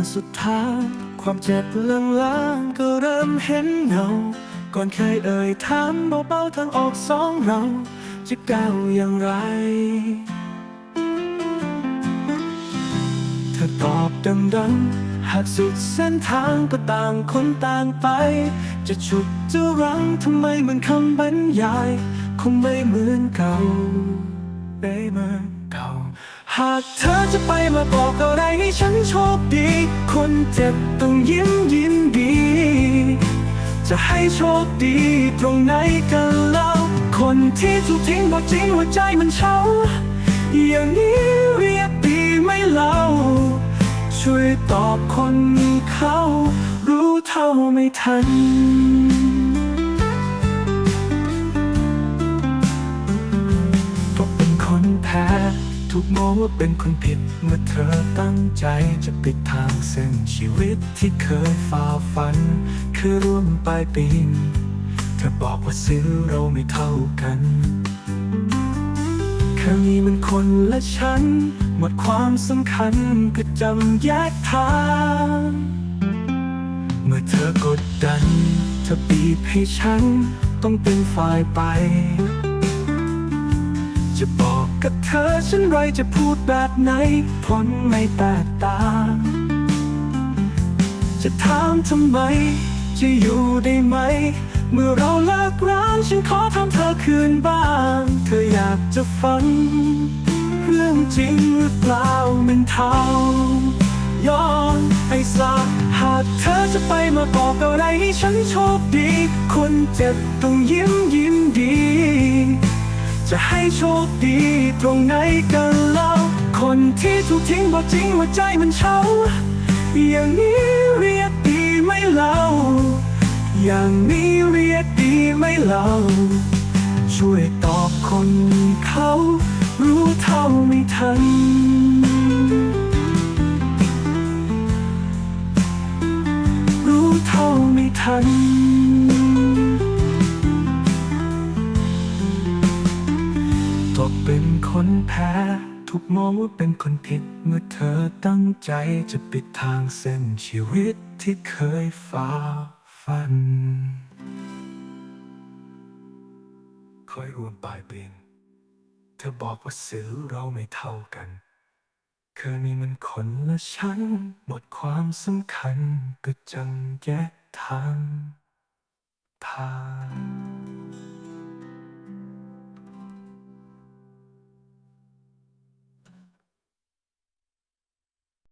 มื่อสุดท้าย ความเจ็บลางๆก็เริ่มเห็นเงาก่อนเคยเอ่ยถามเบาๆทางออกสองเราจะก้าวอย่างไร เธอตอบดังๆ หากสุดเส้นทางก็ต่างคนต่างไป จะฉุดจะรั้งทำไมเหมือนคำบรรยาย คงไม่เหมือนเก่าไม่เหม หากเธอจะไปมาบอกอะไรให้ฉันโชคดี คนเจ็บต้องยิ้มยินดี จะให้โชคดีตรงไหนกันเล่า คนที่ถูกทิ้งบอกจริงว่าใจมันเฉาอย่างนี้เรียกดีไม่เล่า ช่วยตอบคนเขารู้เท่าไม่ทันก็เป็นคนแพ้ ถูกมองว่าเป็นคนผิดเมื่อเธอตั้งใจจะปิดทางเส้นชีวิตที่เคยฝ่าฟัน คือร่วมปลายปีนเธอบอกว่าซื้อเราไม่เท่ากันแค่นี้มันคนและฉัน หมดความสำคัญก็จำแยกทาง เมื่อเธอกดดัน เธอบีบให้ฉันต้องเป็นฝ่ายไป ธอฉันไรจะพูดแบบไหน ผลไม่แตกต่าง จะถามทำไม จะอยู่ได้ไหม เมื่อเราเลิกร้างฉันขอทำเธอคืนบ้าง เธออยากจะฟัง เรื่องจริงหรือเปล่ามันเท่าย้อนไปสักหากเธอจะไปมาบอกอะไรให้ฉันโชคดี คนเจ็บต้องยิ้มยินดี จะให้โชคดีตรงไหนกันเล่า คนที่ถูกทิ้งบอกจริงว่าใจมันเฉาอย่างนี้เรียกดีไหม่เล่า อย่างนี้เรียกดีไหม่เล่า ช่วยตอบคนเขา รู้เท่าไม่ทันรู้เท่าไม่ทัน คนแพ้ ถูกมองว่าเป็นคนผิดเมื่อเธอตั้งใจจะปิดทางเส้นชีวิตที่เคยฝ่าฟันคอยรวมปลายปีนเธอบอกว่าสื่อเราไม่เท่ากัน เคยมีมันคนละฉัน หมดความสำคัญก็จังแยกทางทาง